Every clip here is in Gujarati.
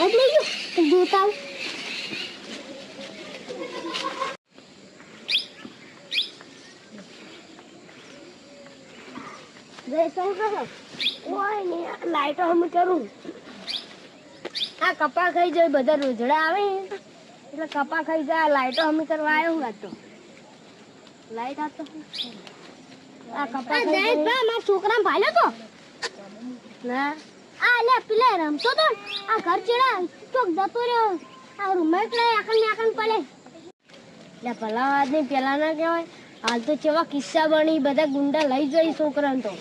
દૂધ લઈ ગયો દૂધ આવ. કરું આ કપા ખાઈ જાય બધા રોજડા આવે. એટલે કપા ખાઈ જાય લાઈટો હમ કરવા આવ્યો હું હતો લાઈટ હતો આ છોકરા ભાલ્યો તો? ના. આ લે પેલે રમતો તો. આ ઘર ચેડા ચોક જતો રહ્યો. આ રૂમમેટ ને આખણ ને આખણ પડે. એટલે ભલા નહીં પેલા ના કહેવાય. હાલ તો કેવા કિસ્સા બની બધા ગુંડા લઈ જાય છોકરાને તો.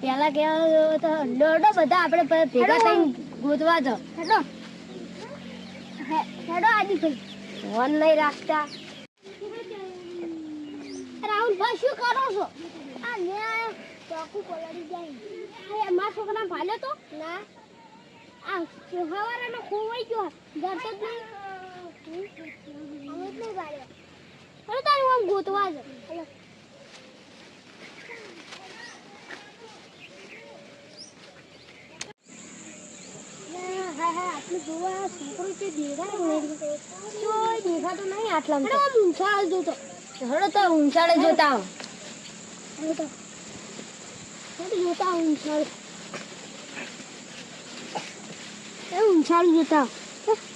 પેલા કેવા તો દોડો બધા આપણે ભેગા થઈને ગોતવા તો. હેડો. હેડો આજી ભાઈ ફોન નહીં રાખતા. રાહુલ ભાઈ શું કરો છો? આ લે ચાકુ જાય. આ મારા છોકરા ભાલ્યો તો? ના. આ હવારાનો ખોવાઈ ગયો. ઘર તો જ નહીં. અમે જ નહીં ભાલ્યો. હવે તારે આમ ગોતવા જ. હાલો. હા, હા, હા, જોવા છોકરો તોય દેખાતો નહીં ઊંચાળ જોતો. હેડો તો ઊંચાળે જોતા આવો. હેડો તો. હેડો જોતા આવો ઊંચાળ. એ ઊંચાળ જોતા આવો.